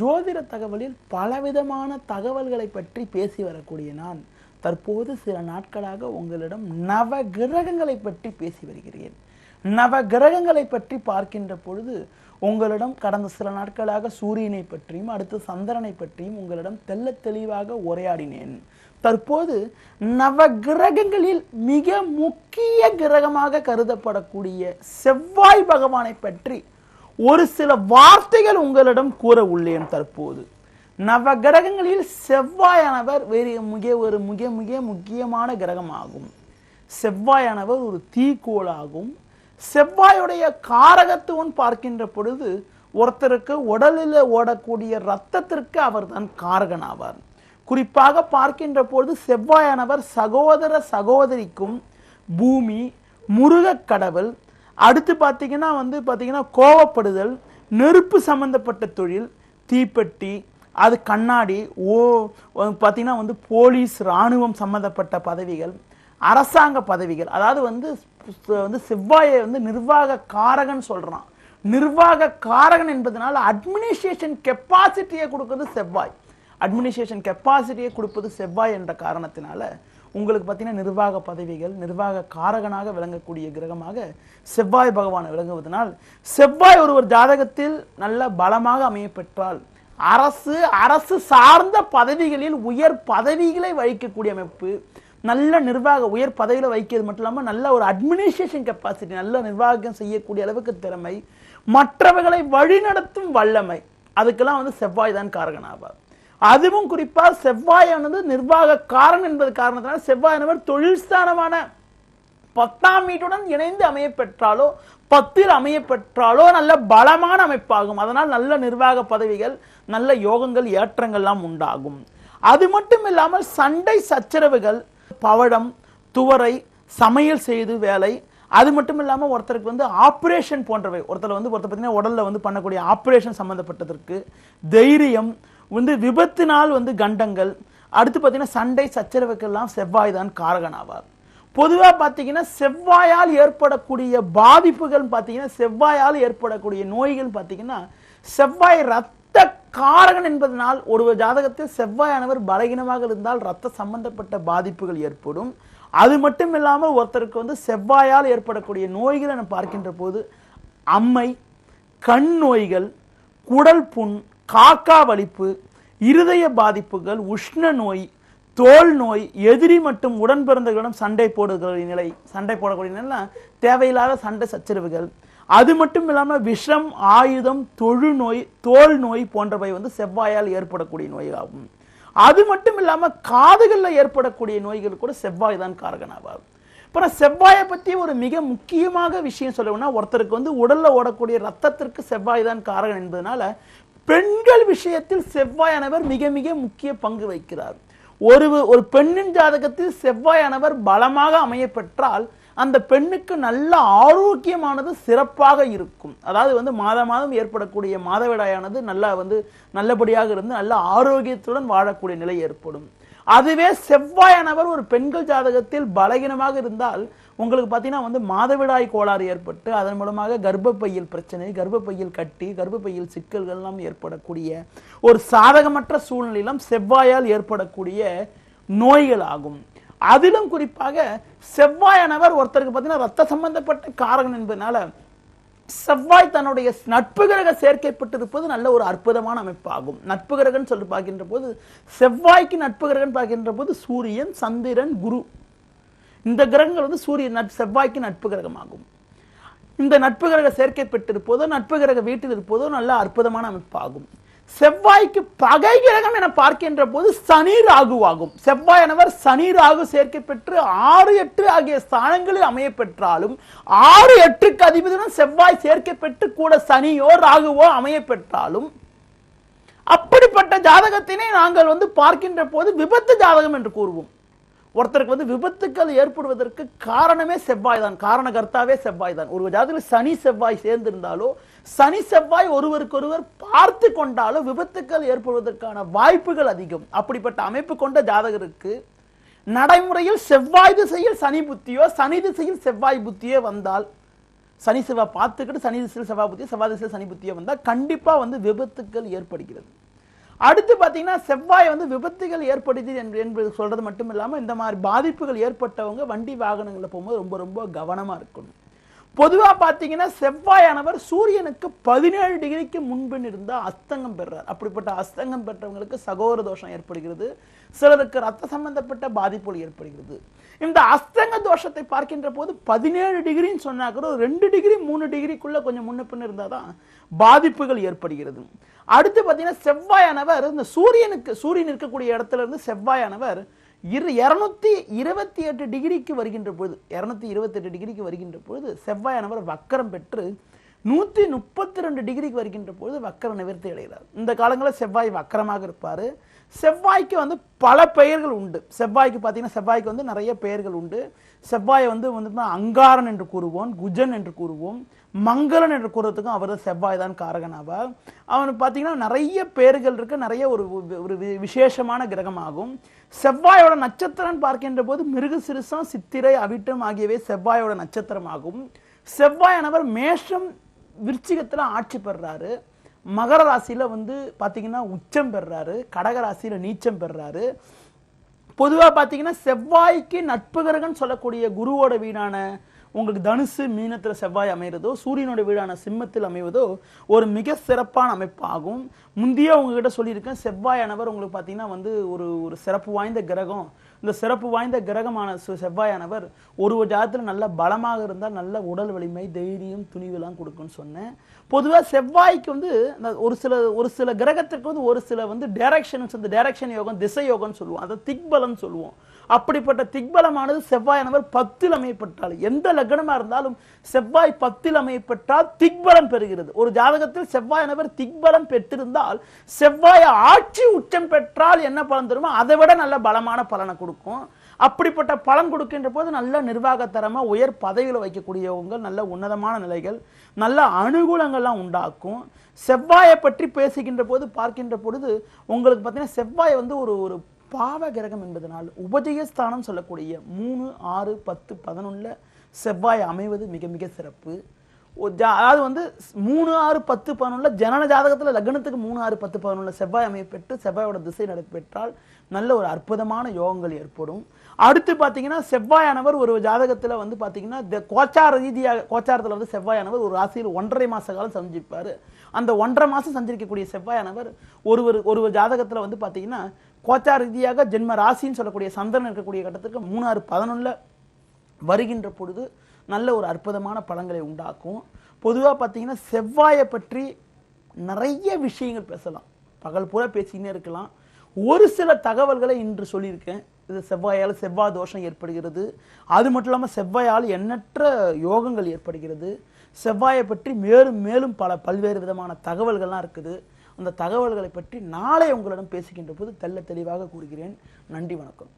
ஜோதிட தகவலில் பலவிதமான தகவல்களை பற்றி பேசி வரக்கூடிய நான் தற்போது சில நாட்களாக உங்களிடம் நவ கிரகங்களை பற்றி பேசி வருகிறேன். நவ கிரகங்களை பற்றி பார்க்கின்ற பொழுது உங்களிடம் கடந்த சில நாட்களாக சூரியனை பற்றியும் அடுத்து சந்திரனை பற்றியும் உங்களிடம் தெள்ள தெளிவாக உரையாடினேன். தற்போது நவ கிரகங்களில் மிக முக்கிய கிரகமாக கருதப்படக்கூடிய செவ்வாய் பகவானை பற்றி ஒரு சில வார்த்தைகள் உங்களிடம் கூற உள்ளேன் தற்போது. நவ கிரகங்களில் செவ்வாயானவர் வேறு மிக ஒரு மிக மிக முக்கியமான கிரகமாகும். செவ்வாயானவர் ஒரு தீக்கோளாகும். செவ்வாயுடைய காரகத்துவம் பார்க்கின்ற பொழுது ஒருத்தருக்கு உடலில் ஓடக்கூடிய ரத்தத்திற்கு அவர் தான் காரகன் ஆவார் குறிப்பாக பார்க்கின்ற பொழுது செவ்வாயானவர் சகோதர சகோதரிக்கும் பூமி முருகக் கடவுள் அடுத்து பார்த்தீங்கன்னா வந்து பார்த்தீங்கன்னா கோவப்படுதல் நெருப்பு சம்பந்தப்பட்ட தொழில் தீப்பெட்டி அது கண்ணாடி ஓ பார்த்தீங்கன்னா வந்து போலீஸ் இராணுவம் சம்பந்தப்பட்ட பதவிகள் அரசாங்க பதவிகள். அதாவது வந்து வந்து செவ்வாயை வந்து நிர்வாக காரகன் சொல்கிறான் நிர்வாக காரகன் என்பதனால் அட்மினிஸ்ட்ரேஷன் கெப்பாசிட்டியை கொடுக்குறது செவ்வாய். அட்மினிஸ்ட்ரேஷன் கெப்பாசிட்டியை கொடுப்பது செவ்வாய் என்ற காரணத்தினால உங்களுக்கு பார்த்தீங்கன்னா நிர்வாக பதவிகள் நிர்வாக காரகனாக விளங்கக்கூடிய கிரகமாக செவ்வாய் பகவான் விளங்குவதனால் செவ்வாய் ஒருவர் ஜாதகத்தில் நல்ல பலமாக அமையப்பெற்றால் அரசு அரசு சார்ந்த பதவிகளில் உயர் பதவிகளை வகிக்கக்கூடிய அமைப்பு நல்ல நிர்வாக உயர் பதவியில் வைக்கிறது மட்டும் இல்லாமல் நல்ல ஒரு அட்மினிஸ்ட்ரேஷன் கெப்பாசிட்டி நல்ல நிர்வாகம் செய்யக்கூடிய அளவுக்கு திறமை மற்றவர்களை வழிநடத்தும் வல்லமை அதுக்கெல்லாம் வந்து செவ்வாய் தான் காரகனாவார் அதுவும் குறிப்பா செவ்வாயானது நிர்வாக காரன் என்பது காரணத்தினால் செவ்வாயானவர் தொழில் ஸ்தானமான பத்தாம் வீட்டுடன் இணைந்து அமைய பெற்றாலோ பத்தில் அமைய பெற்றாலோ நல்ல பலமான அமைப்பாகும். அதனால் நல்ல நிர்வாக பதவிகள் நல்ல யோகங்கள் ஏற்றங்கள்லாம் உண்டாகும். அது மட்டும் இல்லாமல் சண்டை சச்சரவுகள் பவடம் துவரை சமையல் செய்து வேலை அது மட்டும் இல்லாமல் ஒருத்தருக்கு வந்து ஆப்ரேஷன் போன்றவை. ஒருத்தர் வந்து ஒருத்தர் பார்த்தீங்கன்னா உடலில் வந்து பண்ணக்கூடிய ஆப்ரேஷன் சம்மந்தப்பட்டதற்கு தைரியம் வந்து விபத்தினால் வந்து கண்டங்கள். அடுத்து பார்த்தீங்கன்னா சண்டை சச்சரவுக்கெல்லாம் செவ்வாய் தான் காரகனாவார். பொதுவாக பார்த்தீங்கன்னா செவ்வாயால் ஏற்படக்கூடிய பாதிப்புகள் பார்த்தீங்கன்னா செவ்வாயால் ஏற்படக்கூடிய நோய்கள் பார்த்தீங்கன்னா செவ்வாய் ரத்த காரகன் என்பதனால் ஒரு ஜாதகத்தில் செவ்வாயானவர் பலகீனமாக இருந்தால் ரத்த சம்பந்தப்பட்ட பாதிப்புகள் ஏற்படும். அது மட்டும் இல்லாமல் ஒருத்தருக்கு வந்து செவ்வாயால் ஏற்படக்கூடிய நோய்களை என பார்க்கின்ற போது அம்மை கண் நோய்கள் குடல் புண் காக்கா வலிப்பு இருதய பாதிப்புகள் உஷ்ண நோய் தோல் நோய் எதிரி மற்றும் உடன் பிறந்தவர்களிடம் சண்டை போடுகிற நிலை சண்டை போடக்கூடிய நிலை தேவையில்லாத சண்டை சச்சரவுகள். அது மட்டும் இல்லாமல் விஷம் ஆயுதம் தொழுநோய் தோல் நோய் போன்றவை வந்து செவ்வாயால் ஏற்படக்கூடிய நோயாகும் அது மட்டும் இல்லாமல் காதுகளில் ஏற்படக்கூடிய நோய்கள் கூட செவ்வாய் தான் காரகனாவாகும் இப்போ செவ்வாயை பற்றி ஒரு மிக முக்கியமாக விஷயம் சொல்லணும்னா ஒருத்தருக்கு வந்து உடல்ல ஓடக்கூடிய ரத்தத்திற்கு செவ்வாய் தான் காரகன் என்பதனால பெண்கள் விஷயத்தில் செவ்வாயானவர் மிக மிக முக்கிய பங்கு வகிக்கிறார். ஒரு ஒரு பெண்ணின் ஜாதகத்தில் செவ்வாயானவர் பலமாக அமைய பெற்றால் அந்த பெண்ணுக்கு நல்ல ஆரோக்கியமானது சிறப்பாக இருக்கும். அதாவது வந்து மாத மாதம் ஏற்படக்கூடிய மாதவிடாயானது நல்லா வந்து நல்லபடியாக இருந்து நல்ல ஆரோக்கியத்துடன் வாழக்கூடிய நிலை ஏற்படும். அதுவே செவ்வாயானவர் ஒரு பெண்கள் ஜாதகத்தில் பலகீனமாக இருந்தால் உங்களுக்கு பார்த்தீங்கன்னா வந்து மாதவிடாய் கோளாறு ஏற்பட்டு அதன் மூலமாக கர்ப்பப்பையில் பிரச்சனை கர்ப்பப்பையில் கட்டி கர்ப்பப்பையில் சிக்கல்கள் எல்லாம் ஏற்படக்கூடிய ஒரு சாதகமற்ற சூழ்நிலையிலும் செவ்வாயால் ஏற்படக்கூடிய நோய்கள் ஆகும் அதிலும் குறிப்பாக செவ்வாயானவர் ஒருத்தருக்கு பார்த்தீங்கன்னா ரத்த சம்பந்தப்பட்ட காரகன் என்பதனால செவ்வாய் தன்னுடைய நட்பு கிரக சேர்க்கைப்பட்டிருப்பது நல்ல ஒரு அற்புதமான அமைப்பாகும். நட்பு கிரகன் சொல்லி பார்க்கின்ற போது செவ்வாய்க்கு நட்பு கிரகன் பார்க்கின்ற போது சூரியன் சந்திரன் குரு இந்த கிரகங்கள் வந்து சூரியன் நட் செவ்வாய்க்கு நட்பு கிரகமாகும். இந்த நட்பு கிரக சேர்க்கை பெற்றிருப்பதோ நட்பு கிரக வீட்டில் இருப்பதோ நல்ல அற்புதமான அமைப்பாகும் செவ்வாய்க்கு பகை கிரகம் என பார்க்கின்ற போது சனி ராகுவாகும். செவ்வாயானவர் சனி ராகு சேர்க்கை பெற்று ஆறு எட்டு ஆகிய ஸ்தானங்களில் அமைய பெற்றாலும் ஆறு எட்டுக்கு அதிபதியுடன் செவ்வாய் சேர்க்கை பெற்று கூட சனியோ ராகுவோ அமைய பெற்றாலும் அப்படிப்பட்ட ஜாதகத்தினை நாங்கள் வந்து பார்க்கின்ற போது விபத்து ஜாதகம் என்று கூறுவோம். ஒருத்தருக்கு வந்து விபத்துக்கள் ஏற்படுவதற்கு காரணமே செவ்வாய் தான் காரணகர்த்தாவே செவ்வாய் தான் ஒரு ஜாதகத்தில் சனி செவ்வாய் சேர்ந்திருந்தாலோ சனி செவ்வாய் ஒருவருக்கொருவர் பார்த்து கொண்டாலோ விபத்துக்கள் ஏற்படுவதற்கான வாய்ப்புகள் அதிகம். அப்படிப்பட்ட அமைப்பு கொண்ட ஜாதகருக்கு நடைமுறையில் செவ்வாய் திசையில் சனி புத்தியோ சனி திசையில் செவ்வாய் புத்தியோ வந்தால் சனி செவ்வாய் பார்த்துக்கிட்டு சனி திசையில் செவ்வாய் புத்தியோ செவ்வாய் திசையில் சனி புத்தியோ வந்தால் கண்டிப்பாக வந்து விபத்துக்கள் ஏற்படுகிறது. அடுத்து பார்த்தீங்கன்னா செவ்வாய் வந்து விபத்துகள் ஏற்படுது என்று என்பது சொல்கிறது மட்டும் இல்லாமல் இந்த மாதிரி பாதிப்புகள் ஏற்பட்டவங்க வண்டி வாகனங்களில் போகும்போது ரொம்ப ரொம்ப கவனமாக இருக்கணும். பொதுவாக பார்த்தீங்கன்னா செவ்வாயானவர் சூரியனுக்கு பதினேழு டிகிரிக்கு முன்பின் இருந்தால் அஸ்தங்கம் பெறுறார் அப்படிப்பட்ட அஸ்தங்கம் பெற்றவங்களுக்கு சகோதர தோஷம் ஏற்படுகிறது. சிலருக்கு ரத்த சம்பந்தப்பட்ட பாதிப்புகள் ஏற்படுகிறது. இந்த அஸ்தங்க தோஷத்தை பார்க்கின்ற போது பதினேழு டிகிரின்னு சொன்னா கூட ஒரு ரெண்டு டிகிரி மூணு டிகிரிக்குள்ளே கொஞ்சம் முன்ன பின்ன இருந்தால் தான் பாதிப்புகள் ஏற்படுகிறது. அடுத்து பார்த்தீங்கன்னா செவ்வாயானவர் இந்த சூரியனுக்கு சூரியன் இருக்கக்கூடிய இடத்துல இருந்து செவ்வாயானவர் இரு இரநூத்தி இருபத்தி எட்டு டிகிரிக்கு வருகின்ற பொழுது இரநூத்தி இருபத்தெட்டு டிகிரிக்கு வருகின்ற பொழுது செவ்வாய் நபர் வக்கரம் பெற்று நூற்றி முப்பத்தி ரெண்டு டிகிரிக்கு வருகின்ற பொழுது வக்கர நிவர்த்தி அடைகிறார். இந்த காலங்களில் செவ்வாய் வக்கரமாக இருப்பார். செவ்வாய்க்கு வந்து பல பெயர்கள் உண்டு. செவ்வாய்க்கு பார்த்தீங்கன்னா செவ்வாய்க்கு வந்து நிறைய பெயர்கள் உண்டு. செவ்வாயை வந்து வந்து அங்காரன் என்று கூறுவோம் குஜன் என்று கூறுவோம் மங்களன் என்று கூறுறதுக்கும் அவர் தான் செவ்வாய் தான் காரகன் ஆவார். அவனுக்கு பார்த்தீங்கன்னா நிறைய பேர்கள் இருக்கு நிறைய ஒரு ஒரு வி- விசேஷமான கிரகமாகும். செவ்வாயோட நட்சத்திரம் பார்க்கின்ற போது மிருக சிறுசம் சித்திரை அவிட்டம் ஆகியவை செவ்வாயோட நட்சத்திரமாகும். செவ்வாயானவர் மேஷம் விருச்சிகத்தில் ஆட்சி பெறுறாரு மகர ராசியில் வந்து பார்த்திங்கன்னா உச்சம் பெறுறாரு கடக ராசியில் நீச்சம் பெறுறாரு பொதுவாக பார்த்தீங்கன்னா செவ்வாய்க்கு நட்பு சொல்லக்கூடிய குருவோட வீடான உங்களுக்கு தனுசு மீனத்தில் செவ்வாய் அமைகிறதோ சூரியனோட வீடான சிம்மத்தில் அமைவதோ ஒரு மிக சிறப்பான அமைப்பாகும். முந்தைய உங்ககிட்ட சொல்லியிருக்கேன் செவ்வாயானவர் உங்களுக்கு பார்த்தீங்கன்னா வந்து ஒரு ஒரு சிறப்பு வாய்ந்த கிரகம். இந்த சிறப்பு வாய்ந்த கிரகமான சு- செவ்வாயானவர் ஒரு ஒரு ஜாதத்தில் நல்ல பலமாக இருந்தால் நல்ல உடல் வலிமை தைரியம் துணிவெல்லாம் கொடுக்குன்னு சொன்னேன். பொதுவாக செவ்வாய்க்கு வந்து ஒரு சில ஒரு சில கிரகத்திற்கு வந்து ஒரு சில வந்து டைரக்ஷன் இந்த டைரக்ஷன் யோகம் திசை யோகம்னு சொல்லுவோம். அதை திக்பலம்னு சொல்லுவோம். அப்படிப்பட்ட திக்பலமானது செவ்வாயானவர் பத்தில் அமையப்பட்டால். எந்த லக்னமாக இருந்தாலும் செவ்வாய் பத்தில் அமையப்பட்டால் திக்பலம் பெறுகிறது. ஒரு ஜாதகத்தில் செவ்வாயானவர் திக்பலம் பெற்றிருந்தால் செவ்வாய் ஆட்சி உச்சம் பெற்றால் என்ன பலன் தருமோ அதை விட நல்ல பலமான பலனை கொடுக்கும். அப்படிப்பட்ட பலன் கொடுக்கின்ற போது நல்ல நிர்வாகத்தரமாக உயர் பதவியில் வைக்கக்கூடியவங்க நல்ல உன்னதமான நிலைகள் நல்ல அனுகூலங்கள்லாம் உண்டாக்கும். செவ்வாயை பற்றி பேசுகின்ற போது பார்க்கின்ற பொழுது உங்களுக்கு பார்த்தீங்கன்னா செவ்வாயை வந்து ஒரு ஒரு பாவ கிரகம் என்பதனால் உபஜயஸ்தானம் சொல்லக்கூடிய மூணு ஆறு பத்து பதினொன்றில் செவ்வாய் அமைவது மிக மிக சிறப்பு. ஜா- அதாவது வந்து மூணு ஆறு பத்து பதினொன்றில் ஜனன ஜாதகத்தில் லக்னத்துக்கு மூணு ஆறு பத்து பதினொன்றில் செவ்வாய் அமைப்பெற்று செவ்வாயோட திசை நடைபெற்றால் நல்ல ஒரு அற்புதமான யோகங்கள் ஏற்படும். அடுத்து பார்த்தீங்கன்னா செவ்வாயானவர் ஒரு ஜாதகத்தில் வந்து பார்த்தீங்கன்னா த- கோச்சார ரீதியாக கோச்சாரத்தில் வந்து செவ்வாயானவர் ஒரு ராசியில் ஒன்றரை மாத காலம் சந்திப்பார். அந்த ஒன்றரை மாதம் சந்திக்கக்கூடிய செவ்வாயானவர் ஒருவர் ஒரு ஜாதகத்தில் வந்து பார்த்தீங்கன்னா கோச்சார ரீதியாக ஜென்ம ராசின்னு சொல்லக்கூடிய சந்திரன் இருக்கக்கூடிய கட்டத்துக்கு மூணாறு பதினொன்றில் வருகின்ற பொழுது நல்ல ஒரு அற்புதமான பழங்களை உண்டாக்கும். பொதுவாக பார்த்தீங்கன்னா செவ்வாயை பற்றி நிறைய விஷயங்கள் பேசலாம். பகல் பூரா பேசிக்கினே இருக்கலாம். ஒரு சில தகவல்களை இன்று சொல்லியிருக்கேன். இது செவ்வாயால் செவ்வாய் தோஷம் ஏற்படுகிறது. அது மட்டும் இல்லாமல் செவ்வாயால் எண்ணற்ற யோகங்கள் ஏற்படுகிறது. செவ்வாயை பற்றி மேலும் மேலும் பல பல்வேறு விதமான தகவல்கள்லாம் இருக்குது. அந்த தகவல்களை பற்றி நாளை உங்களிடம் பேசுகின்ற போது தெள்ள தெளிவாக கூறுகிறேன். நன்றி வணக்கம்.